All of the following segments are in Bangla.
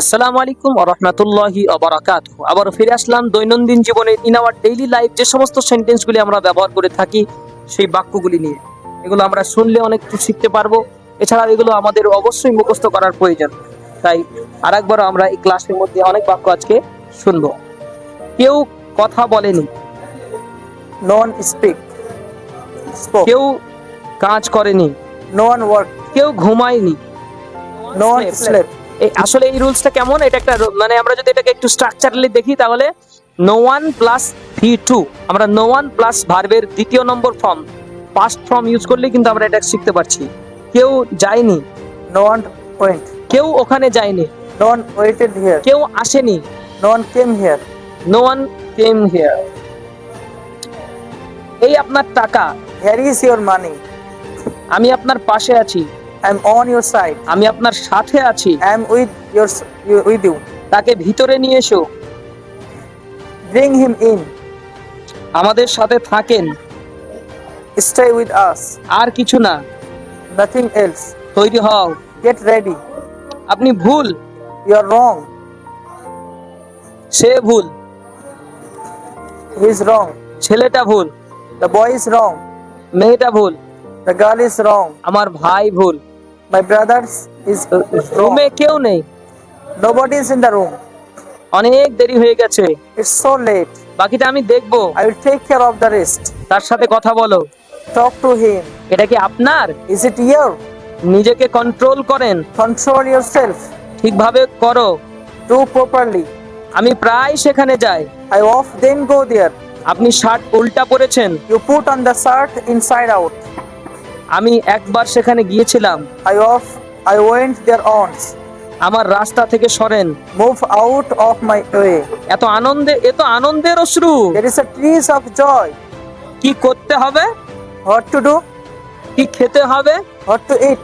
আসসালামু আলাইকুম রহমতুল্লাহি অবরাকাত আবার ফিরে আসলাম দৈনন্দিন জীবনে ইন আওয়ার ডেইলি লাইফ যে সমস্ত সেন্টেন্সগুলি আমরা ব্যবহার করে থাকি সেই বাক্যগুলি নিয়ে এগুলো আমরা শুনলে অনেক কিছু শিখতে পারব এছাড়া এগুলো আমাদের অবশ্যই মুখস্থ করার প্রয়োজন তাই আরেকবার আমরা এই ক্লাসের মধ্যে অনেক বাক্য আজকে শুনব কেউ কথা বলেনি speak. Spoke. কেউ কাজ করেনি one worked. কেউ ঘুমায়নি slept. এই আসলে এই রুলসটা কেমন এটা একটা মানে আমরা যদি এটাকে একটু স্ট্রাকচারালি দেখি তাহলে no one plus V two আমরা নো ওয়ান প্লাস ভার্বের দ্বিতীয় number form past form use করলে কিন্তু আমরা এটা শিখতে পারছি কেউ যায়নি No one went. কেউ ওখানে যায়নি No one waited here. কেউ আসেনি No one came here. No one came here এই আপনার টাকা Here ইজ ইওর মানি আমি আপনার পাশে আছি I'm on your side. আমি আপনার সাথে আছি I'm with your you- with you. তাকে ভিতরে নিয়ে এসো Bring him in. আমাদের সাথে থাকেন Stay with us. আর কিছু না Nothing else. তৈরি হও Get ready. আপনি ভুল You are wrong. সে ভুল He is wrong. ছেলেটা ভুল The boy is wrong. মেয়েটা ভুল The girl is wrong. আমার ভাই ভুল My brothers is. রুমে কেউ নেই Nobody is in the room. অনেক দেরি হয়ে গেছে It's so late. বাকিটা আমি দেখব I will take care of the rest. তার সাথে কথা বলো Talk to him. এটা কি আপনার Is it your? নিজেকে কন্ট্রোল করেন Control yourself. ঠিকভাবে করো Do properly. আমি প্রায় সেখানে যাই I often go there. আপনি শার্ট উল্টা পরেছেন You put on the shirt inside out. আমি একবার সেখানে গিয়েছিলাম। I of I went there once আমার রাস্তা থেকে সরেন। Move out of my way এত আনন্দে এত আনন্দের অশ্রু। There is a tears of joy কি করতে হবে? হোয়াট টু ডু কি খেতে হবে? হোয়াট টু ইট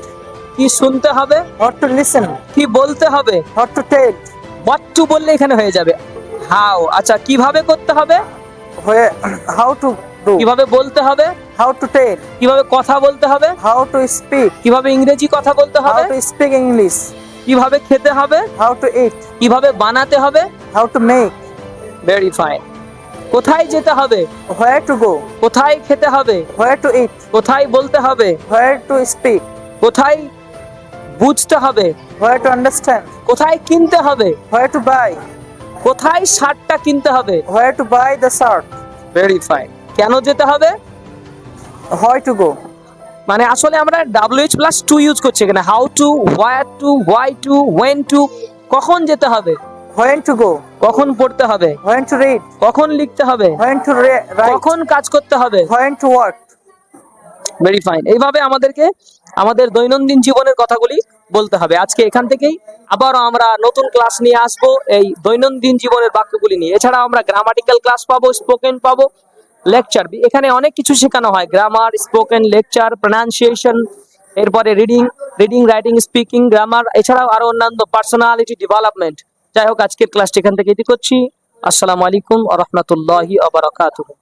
কি শুনতে হবে? হোয়াট টু লিসেন কি বলতে হবে? What to take what to বললে এখানে হয়ে যাবে। হাউ আচ্ছা কীভাবে করতে হবে? হাউ টু কীভাবে বলতে হবে? হাউ টু টেল কীভাবে কথা বলতে হবে? হাউ টু স্পিক কীভাবে ইংরেজি কথা বলতে হবে? স্পিক ইংলিশ কীভাবে খেতে হবে? হাউ টু ইট কীভাবে বানাতে হবে? How to make very fine কোথায় যেতে হবে? হোয়ার টু গো কোথায় খেতে হবে? হোয়ার টু ইট কোথায় বলতে হবে? হোয়ার টু স্পিক কোথায় বুঝতে হবে? হোয়ার টু আন্ডারস্ট্যান্ড কোথায় কিনতে হবে? হোয়ার টু বাই কোথায় শার্টটা কিনতে হবে? Where to buy the shirt very fine কেন যেতে হবে? হয় টু গো মানে আসলে আমরা ডাব্লিউএইচ প্লাস টু ইউজ করছি এখানে। How to where to why to when to কখন যেতে হবে? When to go? কখন পড়তে হবে? When to read? কখন লিখতে হবে? To re- write? কখন কাজ করতে হবে? When to work? Very fine এইভাবে আমাদেরকে আমাদের দৈনন্দিন জীবনের কথাগুলি বলতে হবে। আজকে এখান থেকেই আবারও আমরা নতুন ক্লাস নিয়ে আসব এই দৈনন্দিন জীবনের বাক্যগুলি নিয়ে। এছাড়া আমরা গ্রামাটিক্যাল ক্লাস পাবো স্পোকেন পাবো লেকচার এখানে অনেক কিছু শেখানো হয়। গ্রামার স্পোকেন লেকচার প্রনাউন্সিয়েশন এরপরে reading reading writing speaking grammar এছাড়াও আরও অন্যান্য পার্সোনালিটি ডেভেলপমেন্ট যাই হোক, আজকের ক্লাসটি এখান থেকে এটি করছি। আসসালামু আলাইকুম আ রহমতুল্লাহি আবরাকাতুহু